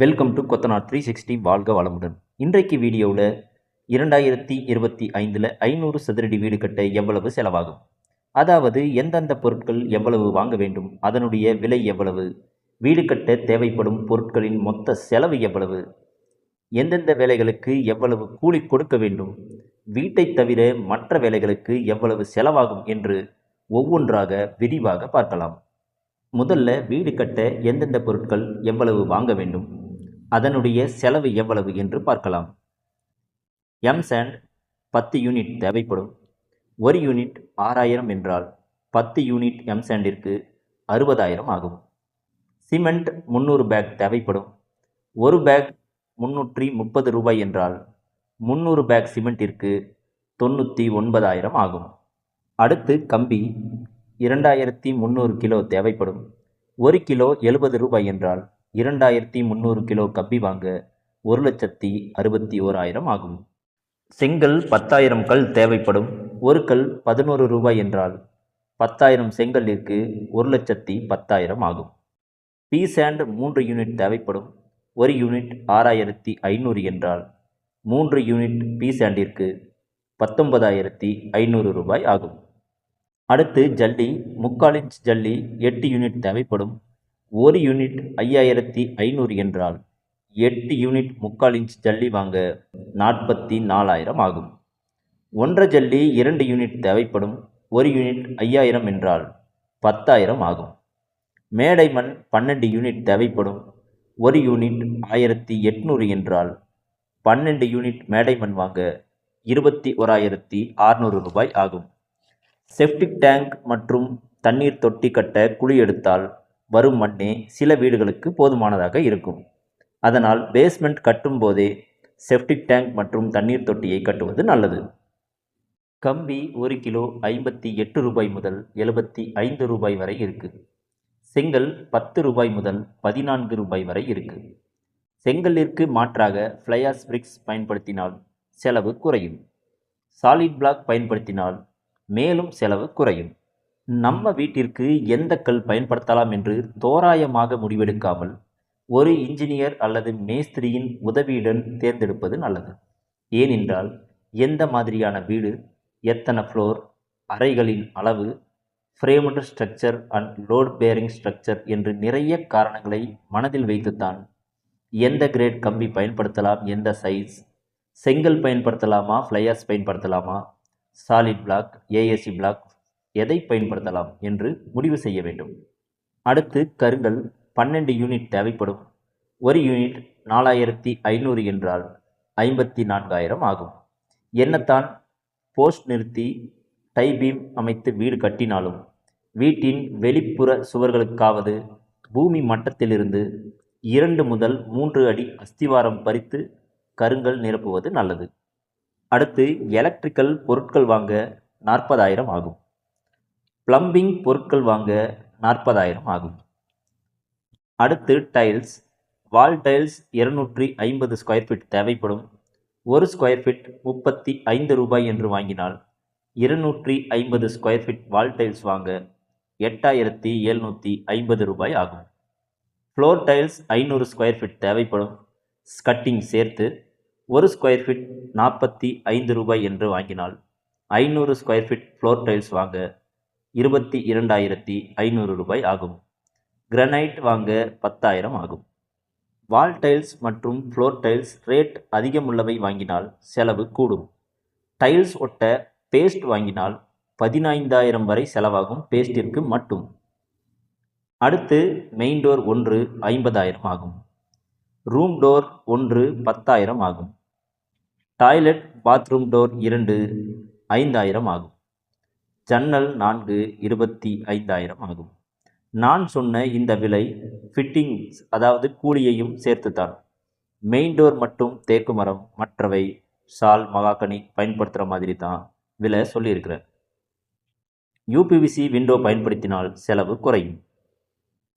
Welcome to Kothanar three sixty வாழ்க வளமுடன் இன்றைக்கு வீடியோவில் இரண்டாயிரத்தி இருபத்தி ஐந்தில் ஐநூறு சதுரடி வீடு கட்ட எவ்வளவு செலவாகும்? அதாவது எந்தெந்த பொருட்கள் எவ்வளவு வாங்க வேண்டும்? அதனுடைய விலை எவ்வளவு? வீடு கட்ட தேவைப்படும் பொருட்களின் மொத்த செலவு எவ்வளவு? எந்தெந்த வேலைகளுக்கு எவ்வளவு கூலி கொடுக்க வேண்டும்? வீட்டை தவிர மற்ற வேலைகளுக்கு எவ்வளவு செலவாகும் என்று ஒவ்வொன்றாக விரிவாக பார்க்கலாம். முதல்ல வீடு கட்ட எந்தெந்த பொருட்கள் எவ்வளவு வாங்க வேண்டும்? அதனுடைய செலவு எவ்வளவு என்று பார்க்கலாம். எம் சாண்ட் பத்து யூனிட் தேவைப்படும். ஒரு யூனிட் ஆறாயிரம் என்றால் பத்து யூனிட் எம் சாண்டிற்கு அறுபதாயிரம் ஆகும். சிமெண்ட் முந்நூறு பேக் தேவைப்படும். ஒரு பேக் முன்னூற்றி முப்பது ரூபாய் என்றால் முந்நூறு பேக் சிமெண்ட்டிற்கு தொண்ணூற்றி ஒன்பதாயிரம் ஆகும். அடுத்து கம்பி இரண்டாயிரத்தி முந்நூறு கிலோ தேவைப்படும். ஒரு கிலோ எழுபது ரூபாய் என்றால் இரண்டாயிரத்தி முந்நூறு கிலோ கப்பி வாங்க ஒரு லட்சத்தி அறுபத்தி ஓராயிரம் ஆகும். செங்கல் பத்தாயிரம் கல் தேவைப்படும். ஒரு கல் பதினோரு ரூபாய் என்றால் பத்தாயிரம் செங்கல்லிற்கு ஒரு லட்சத்தி பத்தாயிரம் ஆகும். பி சாண்ட் மூன்று யூனிட் தேவைப்படும். ஒரு யூனிட் ஆறாயிரத்தி ஐநூறு என்றால் மூன்று யூனிட் பி சாண்டிற்கு பத்தொன்பதாயிரத்தி ஐநூறு ரூபாய் ஆகும். அடுத்து ஜல்லி முக்கால் இன்ச் ஜல்லி எட்டு யூனிட் தேவைப்படும். ஒரு யூனிட் ஐயாயிரத்தி ஐநூறு என்றால் எட்டு யூனிட் முக்கால் இன்ச் ஜல்லி வாங்க நாற்பத்தி நாலாயிரம் ஆகும். ஒன்றரை ஜல்லி இரண்டு யூனிட் தேவைப்படும். ஒரு யூனிட் ஐயாயிரம் என்றால் பத்தாயிரம் ஆகும். மேடை மண் பன்னெண்டு யூனிட் தேவைப்படும். ஒரு யூனிட் ஆயிரத்தி எட்நூறு என்றால் பன்னெண்டு யூனிட் மேடை மண் வாங்க இருபத்தி ஓராயிரத்தி அறுநூறு ரூபாய் ஆகும். செப்டிக் டேங்க் மற்றும் தண்ணீர் தொட்டி கட்ட குழி எடுத்தால் வரும் மண்ணே சில வீடுகளுக்கு போதுமானதாக இருக்கும். அதனால் பேஸ்மெண்ட் கட்டும் போதே செப்டிக் டேங்க் மற்றும் தண்ணீர் தொட்டியை கட்டுவது நல்லது. கம்பி ஒரு கிலோ ஐம்பத்தி எட்டு ரூபாய் முதல் எழுபத்தி ஐந்து ரூபாய் வரை இருக்குது செங்கல் பத்து ரூபாய் முதல் பதினான்கு ரூபாய் வரை இருக்குது செங்கல்லிற்கு மாற்றாக ஃப்ளையாஸ் பிரிக்ஸ் பயன்படுத்தினால் செலவு குறையும். சாலிட் பிளாக் பயன்படுத்தினால் மேலும் செலவு குறையும். நம்ம வீட்டிற்கு எந்த கல் பயன்படுத்தலாம் என்று தோராயமாக முடிவெடுக்காமல் ஒரு இன்ஜினியர் அல்லது மேஸ்திரியின் உதவியுடன் தேர்ந்தெடுப்பது நல்லது. ஏனென்றால் எந்த மாதிரியான வீடு எத்தனை ஃப்ளோர் அறைகளின் அளவு framed structure and load bearing structure என்று நிறைய காரணங்களை மனதில் வைத்துத்தான் எந்த கிரேட் கம்பி பயன்படுத்தலாம் எந்த சைஸ் செங்கல் பயன்படுத்தலாமா ஃப்ளையர்ஸ் பயன்படுத்தலாமா சாலிட் பிளாக் ஏஎஸ்சி பிளாக் எதை பயன்படுத்தலாம் என்று முடிவு செய்ய வேண்டும். அடுத்து கருங்கல் பன்னெண்டு யூனிட் தேவைப்படும். ஒரு யூனிட் நாலாயிரத்தி ஐநூறு என்றால் ஐம்பத்தி நான்காயிரம் ஆகும். என்னத்தான் போஸ்ட் நிறுத்தி டை பீம் அமைத்து வீடு கட்டினாலும் வீட்டின் வெளிப்புற சுவர்களுக்காவது பூமி மட்டத்திலிருந்து இரண்டு முதல் மூன்று அடி அஸ்திவாரம் பறித்து கருங்கல் நிரப்புவது நல்லது. அடுத்து எலக்ட்ரிக்கல் பொருட்கள் வாங்க நாற்பதாயிரம் ஆகும். பிளம்பிங் பொருட்கள் வாங்க நாற்பதாயிரம் ஆகும். அடுத்து டைல்ஸ். வால் டைல்ஸ் இருநூற்றி ஐம்பது ஸ்கொயர் ஃபீட் தேவைப்படும். ஒரு ஸ்கொயர் ஃபீட் முப்பத்தி ஐந்து ரூபாய் என்று வாங்கினால் இருநூற்றி ஐம்பது ஸ்கொயர் ஃபீட் வால் டைல்ஸ் வாங்க எட்டாயிரத்தி எழுநூற்றி ஐம்பது ரூபாய் ஆகும். ஃப்ளோர் டைல்ஸ் ஐநூறு ஸ்கொயர் ஃபீட் தேவைப்படும். ஸ்கட்டிங் சேர்த்து ஒரு ஸ்கொயர் ஃபீட் நாற்பத்தி ஐந்து ரூபாய் என்று வாங்கினால் ஐநூறு ஸ்கொயர் ஃபீட் ஃப்ளோர் டைல்ஸ் வாங்க இருபத்தி இரண்டாயிரத்தி ஐநூறு ரூபாய் ஆகும். கிரனைட் வாங்க பத்தாயிரம் ஆகும். வால் டைல்ஸ் மற்றும் ஃப்ளோர் டைல்ஸ் ரேட் அதிகமுள்ளவை வாங்கினால் செலவு கூடும். டைல்ஸ் ஒட்ட பேஸ்ட் வாங்கினால் பதினைந்தாயிரம் வரை செலவாகும் பேஸ்டிற்கு மட்டும். அடுத்து மெயின் டோர் ஒன்று ஐம்பதாயிரம் ஆகும். ரூம் டோர் ஒன்று பத்தாயிரம் ஆகும். டாய்லெட் பாத்ரூம் டோர் இரண்டு ஐந்தாயிரம் ஆகும். ஜன்னல் நான்கு இருபத்தி ஐந்தாயிரம் ஆகும். நான் சொன்ன இந்த விலை ஃபிட்டிங்ஸ் அதாவது கூலியையும் சேர்த்துத்தான். மெயின் டோர் மட்டும் தேக்கு மரம் மற்றவை ஷால் மகாக்கனி பயன்படுத்துகிற மாதிரி தான் விலை சொல்லியிருக்கிறேன் யூபிவிசி விண்டோ பயன்படுத்தினால் செலவு குறையும்.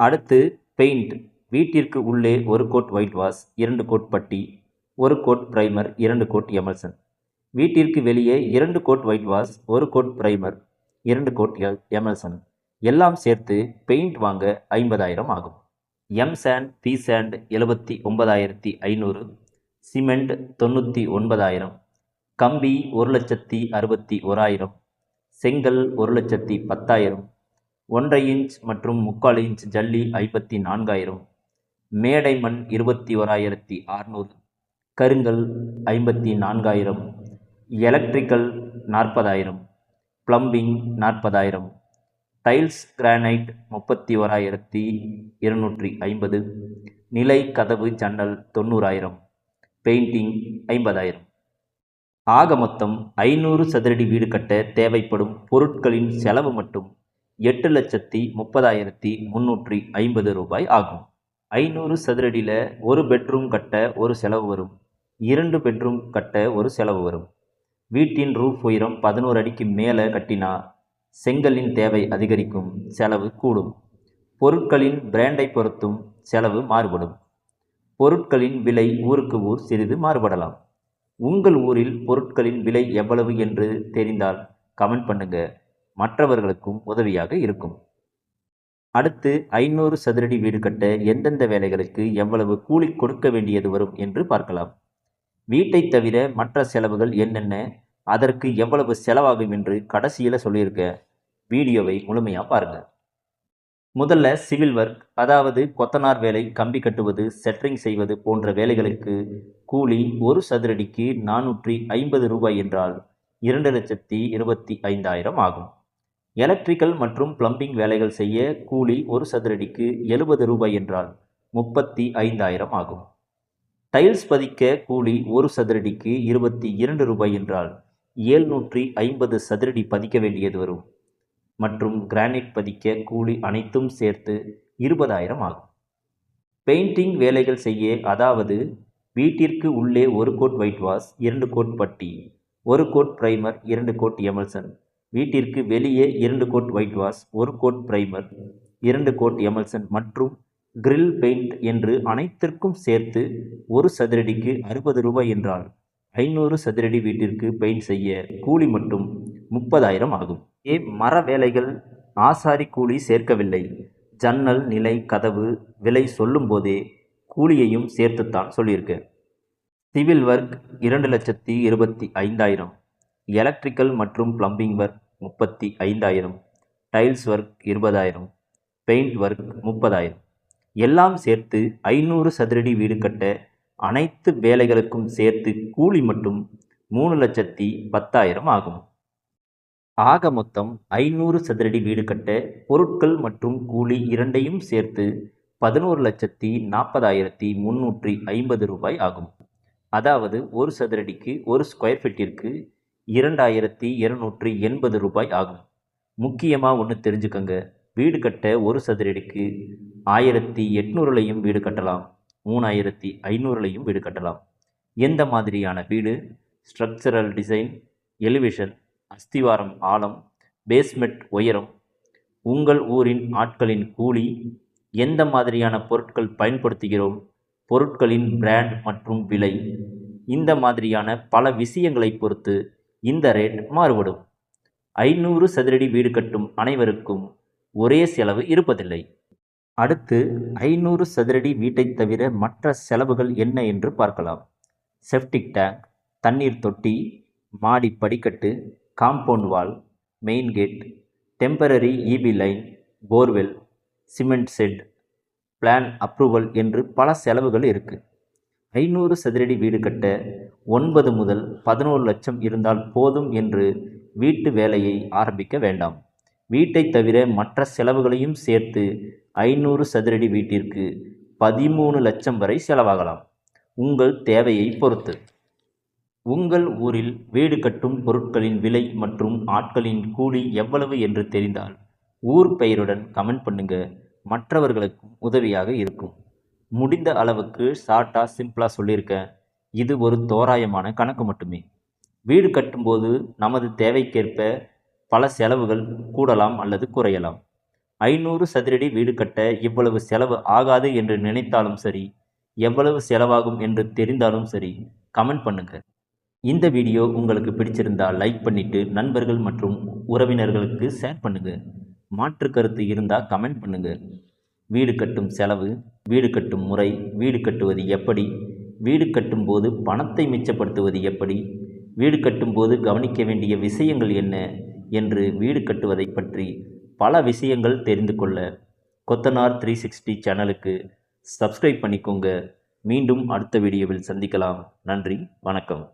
அடுத்து பெயிண்ட் வீட்டிற்கு உள்ளே ஒரு கோட் ஒயிட் வாஷ் இரண்டு கோட் பட்டி ஒரு கோட் பிரைமர் இரண்டு கோட் எமல்சன் வீட்டிற்கு வெளியே இரண்டு கோட் ஒயிட் வாஷ் ஒரு கோட் பிரைமர் இரண்டு கோட்டிகள் எம்எல்சன். எல்லாம் சேர்த்து பெயிண்ட் வாங்க ஐம்பதாயிரம் ஆகும். எம் சாண்ட் பி சாண்ட் எழுபத்தி ஒன்பதாயிரத்தி ஐநூறு சிமெண்ட் தொண்ணூற்றி ஒன்பதாயிரம் கம்பி ஒரு லட்சத்தி அறுபத்தி ஓராயிரம் செங்கல் ஒரு லட்சத்தி பத்தாயிரம் ஒன்றரை இன்ச் மற்றும் முக்கால் இன்ச் ஜல்லி ஐம்பத்தி நான்காயிரம் மேடை மண் இருபத்தி ஓராயிரத்தி அறுநூறு கருங்கல் ஐம்பத்தி நான்காயிரம் எலக்ட்ரிக்கல் நாற்பதாயிரம் பிளம்பிங் நாற்பதாயிரம். டைல்ஸ் கிரானைட் முப்பத்தி ஓராயிரத்தி இருநூற்றி ஐம்பது. நிலை கதவு ஜன்னல் தொண்ணூறாயிரம். பெயிண்டிங் ஐம்பதாயிரம். ஆக மொத்தம் ஐநூறு சதுரடி வீடு கட்ட தேவைப்படும் பொருட்களின் செலவு மட்டும் எட்டு லட்சத்தி முப்பதாயிரத்தி முந்நூற்றி ஐம்பது ரூபாய் ஆகும். ஐநூறு சதுரடியில் ஒரு பெட்ரூம் கட்ட ஒரு செலவு வரும். இரண்டு பெட்ரூம் கட்ட ஒரு செலவு வரும். வீட்டின் ரூஃப் உயரம் பதினோரு அடிக்கு மேலே கட்டினா செங்கலின் தேவை அதிகரிக்கும் செலவு கூடும். பொருட்களின் பிராண்டை பொறுத்தும் செலவு மாறுபடும். பொருட்களின் விலை ஊருக்கு ஊர் சிறிது மாறுபடலாம். உங்கள் ஊரில் பொருட்களின் விலை எவ்வளவு என்று தெரிந்தால் கமெண்ட் பண்ணுங்க. மற்றவர்களுக்கும் உதவியாக இருக்கும். அடுத்து ஐநூறு சதுரடி வீடு கட்ட எந்தெந்த வேலைகளுக்கு எவ்வளவு கூலி கொடுக்க வேண்டியது வரும் என்று பார்க்கலாம். வீட்டை தவிர மற்ற செலவுகள் என்னென்ன? அதற்கு எவ்வளவு செலவாகும் என்று கடைசியில் சொல்லியிருக்க வீடியோவை முழுமையாக பாருங்கள் முதல்ல சிவில் ஒர்க் அதாவது கொத்தனார் வேலை கம்பி கட்டுவது செட்ரிங் செய்வது போன்ற வேலைகளுக்கு கூலி ஒரு சதுரடிக்கு நானூற்றி ஐம்பது ரூபாய் என்றால் இரண்டு லட்சத்தி இருபத்தி ஐந்தாயிரம் ஆகும். எலக்ட்ரிக்கல் மற்றும் பிளம்பிங் வேலைகள் செய்ய கூலி ஒரு சதுரடிக்கு எழுபது ரூபாய் என்றால் முப்பத்தி ஐந்தாயிரம் ஆகும். டைல்ஸ் பதிக்க கூலி ஒரு சதுரடிக்கு இருபத்தி இரண்டு ரூபாய் என்றால் ஏழ்நூற்றி ஐம்பது சதுரடி பதிக்க வேண்டியது வரும். மற்றும் கிரானைட் பதிக்க கூலி அனைத்தும் சேர்த்து இருபதாயிரம் ஆகும். பெயிண்டிங் வேலைகள் செய்ய அதாவது வீட்டிற்கு உள்ளே ஒரு கோட் ஒயிட் வாஷ் இரண்டு கோட் பட்டி ஒரு கோட் பிரைமர் இரண்டு கோட் எமல்சன் வீட்டிற்கு வெளியே இரண்டு கோட் ஒயிட் வாஷ் ஒரு கோட் பிரைமர் இரண்டு கோட் எமல்சன் மற்றும் கிரில் பெயிண்ட் என்று அனைத்திற்கும் சேர்த்து ஒரு சதுரடிக்கு அறுபது ரூபாய் என்றால் ஐநூறு சதுரடி வீட்டிற்கு பெயிண்ட் செய்ய கூலி மட்டும் முப்பதாயிரம் ஆகும். ஏ மர வேலைகள் ஆசாரி கூலி சேர்க்கவில்லை? ஜன்னல் நிலை கதவு விலை சொல்லும்போதே கூலியையும் சேர்த்துத்தான் சொல்லியிருக்கேன் சிவில் ஒர்க் இரண்டு லட்சத்தி இருபத்தி ஐந்தாயிரம். எலக்ட்ரிக்கல் மற்றும் பிளம்பிங் ஒர்க் முப்பத்தி ஐந்தாயிரம். டைல்ஸ் ஒர்க் இருபதாயிரம். பெயிண்ட் ஒர்க் முப்பதாயிரம். எல்லாம் சேர்த்து ஐநூறு சதுரடி வீடு கட்ட அனைத்து வேலைகளுக்கும் சேர்த்து கூலி மட்டும் மூணு லட்சத்தி பத்தாயிரம் ஆகும். ஆக மொத்தம் ஐநூறு சதுரடி வீடு கட்ட பொருட்கள் மற்றும் கூலி இரண்டையும் சேர்த்து பதினோரு லட்சத்தி நாற்பதாயிரத்தி முன்னூற்றி ஐம்பது ரூபாய் ஆகும். அதாவது ஒரு சதுரடிக்கு ஒரு ஸ்கொயர் ஃபீட்டிற்கு இரண்டாயிரத்தி இருநூற்றி எண்பது ரூபாய் ஆகும். முக்கியமாக ஒன்று தெரிஞ்சுக்கங்க. வீடு கட்ட ஒரு சதுரடிக்கு ஆயிரத்தி எட்நூறுலையும் வீடு கட்டலாம். மூணாயிரத்தி ஐநூறுலையும் வீடு கட்டலாம். எந்த மாதிரியான வீடு? ஸ்ட்ரக்சரல் டிசைன் எலிவேஷன் அஸ்திவாரம் ஆழம் பேஸ்மெண்ட் உயரம் உங்கள் ஊரின் ஆட்களின் கூலி எந்த மாதிரியான பொருட்கள் பயன்படுத்துகிறோம்? பொருட்களின் பிராண்ட் மற்றும் விலை இந்த மாதிரியான பல விஷயங்களை பொறுத்து இந்த ரேட் மாறுபடும். ஐநூறு சதுரடி வீடு கட்டும் அனைவருக்கும் ஒரே செலவு இருப்பதில்லை. அடுத்து ஐநூறு சதுரடி வீட்டைத் தவிர மற்ற செலவுகள் என்ன என்று பார்க்கலாம். செப்டிக் டேங்க் தண்ணீர் தொட்டி மாடி படிக்கட்டு compound wall main gate temporary EB line borewell cement shed plan approval என்று பல செலவுகள் இருக்குது ஐநூறு சதுரடி வீடு கட்ட ஒன்பது முதல் பதினோரு லட்சம் இருந்தால் போதும் என்று வீட்டு வேலையை ஆரம்பிக்க வேண்டாம். வீட்டைத் தவிர மற்ற செலவுகளையும் சேர்த்து ஐநூறு சதுரடி வீட்டிற்கு பதிமூணு லட்சம் வரை செலவாகலாம். உங்கள் தேவையை பொறுத்து. உங்கள் ஊரில் வீடு கட்டும் பொருட்களின் விலை மற்றும் ஆட்களின் கூலி எவ்வளவு என்று தெரிந்தால் ஊர் பெயருடன் கமெண்ட் பண்ணுங்க. மற்றவர்களுக்கும் உதவியாக இருக்கும். முடிந்த அளவுக்கு ஷார்ட்டாக சிம்பிளாக சொல்லியிருக்கேன். இது ஒரு தோராயமான கணக்கு மட்டுமே. வீடு கட்டும்போது நமது தேவைக்கேற்ப பல செலவுகள் கூடலாம் அல்லது குறையலாம். ஐநூறு சதுரடி வீடு கட்ட இவ்வளவு செலவு ஆகாது என்று நினைத்தாலும் சரி எவ்வளவு செலவாகும் என்று தெரிந்தாலும் சரி கமெண்ட் பண்ணுங்க. இந்த வீடியோ உங்களுக்கு பிடிச்சிருந்தா லைக் பண்ணிட்டு நண்பர்கள் மற்றும் உறவினர்களுக்கு ஷேர் பண்ணுங்க. மாற்று கருத்து இருந்தால் கமெண்ட் பண்ணுங்க. வீடு கட்டும் செலவு வீடு கட்டும் முறை வீடு கட்டுவது எப்படி வீடு கட்டும்போது பணத்தை மிச்சப்படுத்துவது எப்படி வீடு கட்டும்போது கவனிக்க வேண்டிய விஷயங்கள் என்ன என்று வீடு கட்டுவதை பற்றி பல விஷயங்கள் தெரிந்து கொள்ள கொத்தனார் த்ரீ சிக்ஸ்டி சேனலுக்கு சப்ஸ்கிரைப் பண்ணிக்கோங்க. மீண்டும் அடுத்த வீடியோவில் சந்திக்கலாம். நன்றி வணக்கம்.